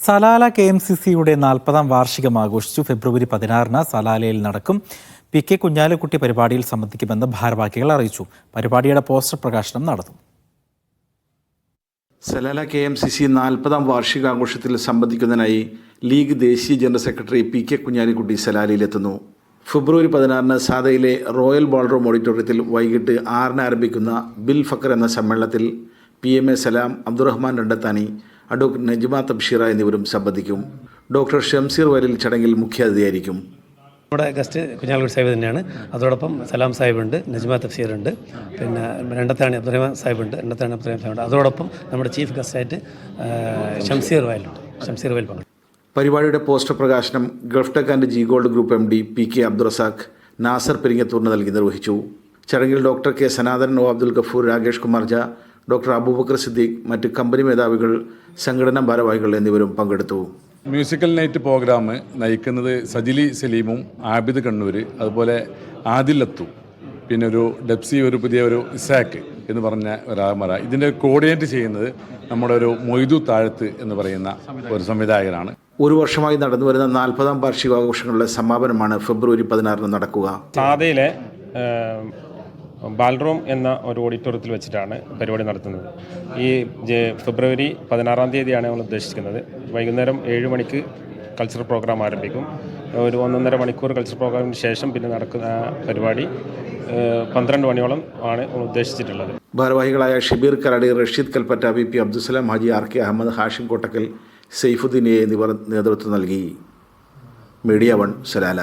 Salalah K M C സിയുടെ നാൽപ്പതാം വാർഷികം ആഘോഷിച്ചു. ഫെബ്രുവരി പതിനാറിന് സലാലയിൽ നടക്കും. പി കെ കുഞ്ഞാലിക്കുട്ടി പരിപാടിയിൽ സംബന്ധിക്കുമെന്ന് ഭാരവാഹികൾ അറിയിച്ചു. പരിപാടിയുടെ പോസ്റ്റർ പ്രകാശനം നടന്നു Salalah K M C C നാൽപ്പതാം വാർഷികാഘോഷത്തിൽ സംബന്ധിക്കുന്നതിനായി ലീഗ് ദേശീയ general secretary P K Kunhalikutty സലാലയിലെത്തുന്നു ഫെബ്രുവരി പതിനാറിന് സാദയിലെ റോയൽ ബോൾറൂം ഓഡിറ്റോറിയത്തിൽ വൈകിട്ട് ആറിന് ആരംഭിക്കുന്ന ബിൽ ഫക്കർ എന്ന സമ്മേളനത്തിൽ P M A Salam Abdurahman Randathani advocate Najma Tabsheera എന്നിവരും സംബന്ധിക്കും. ഡോക്ടർ ഷംസീർ വരിൽ ചടങ്ങിൽ മുഖ്യാതിഥിയായിരിക്കും. നമ്മുടെ ഗസ്റ്റ് കുഞ്ഞാലൂർ സാഹിബ് തന്നെയാണ്. അതോടൊപ്പം സലാം സാഹിബ് ഉണ്ട് നജ്മ തഫ്സീർ ഉണ്ട് പിന്നെ രണ്ടത്താണി അബ്ദുറഹ്മാൻ സാഹിബ് ഉണ്ട് രണ്ടത്താണി അബ്ദുറഹ്മാൻ സാഹിബ് ഉണ്ട് അതോടൊപ്പം നമ്മുടെ ചീഫ് ഗസ്റ്റായിട്ട് ഷംസീർ വയലുണ്ട്. ഷംസീർ വയൽ പങ്കെടുക്കും. പരിപാടിയുടെ പോസ്റ്റർ പ്രകാശനം gulf tech and G gold group M D P K Abdurazak Nasar പെരിങ്ങത്തൂറിന് നൽകി നിർവഹിച്ചു. ചടങ്ങിൽ doctor K Sanathan O Abdul Gafoor Rakesh Kumar ജ ഡോക്ടർ അബൂബക്കർ സിദ്ദീഖ് മറ്റ് കമ്പനി മേധാവികൾ സംഘടനാ ഭാരവാഹികൾ എന്നിവരും പങ്കെടുത്തു. മ്യൂസിക്കൽ നൈറ്റ് പ്രോഗ്രാം നയിക്കുന്നത് സജിലി സലീമും ആബിദ് കണ്ണൂർ അതുപോലെ ആദിൽ അത്തു പിന്നെ ഒരു ഡെപ്സി ഒരു പുതിയ ഒരു ഇസാക്ക് എന്ന് പറഞ്ഞ ഒരാമറ ഇതിന്റെ കോർഡിനേറ്റ് ചെയ്യുന്നത് നമ്മുടെ ഒരു മൊയ്തു താഴത്ത് എന്ന് പറയുന്ന ഒരു സംവിധായകനാണ്. ഒരു വർഷമായി നടന്നു വരുന്ന നാൽപ്പതാം വാർഷികാഘോഷങ്ങളുടെ സമാപനമാണ് ഫെബ്രുവരി പതിനാറിന് നടക്കുക. സാധയിലെ ബാൽറൂം എന്ന ഒരു ഓഡിറ്റോറിയത്തിൽ വെച്ചിട്ടാണ് പരിപാടി നടത്തുന്നത്. ഈ ഫെബ്രുവരി പതിനാറാം തീയതിയാണ് നമ്മൾ ഉദ്ദേശിക്കുന്നത്. വൈകുന്നേരം ഏഴ് മണിക്ക് കൾച്ചറൽ പ്രോഗ്രാം ആരംഭിക്കും. ഒരു ഒന്നൊന്നര മണിക്കൂർ കൾച്ചറൽ പ്രോഗ്രാമിന് ശേഷം പിന്നെ നടക്കുന്ന പരിപാടി പന്ത്രണ്ട് മണിയോളം ആണ് ഉദ്ദേശിച്ചിട്ടുള്ളത്. ഭാരവാഹികളായ Shabeer Karadi Rasheed Kalpetta V P Abdussalam Haji R K Ahmed Hashim Kottakkal സെയ്ഫുദ്ദീനെ എന്നിവർ നേതൃത്വം നൽകി. Media one Salalah.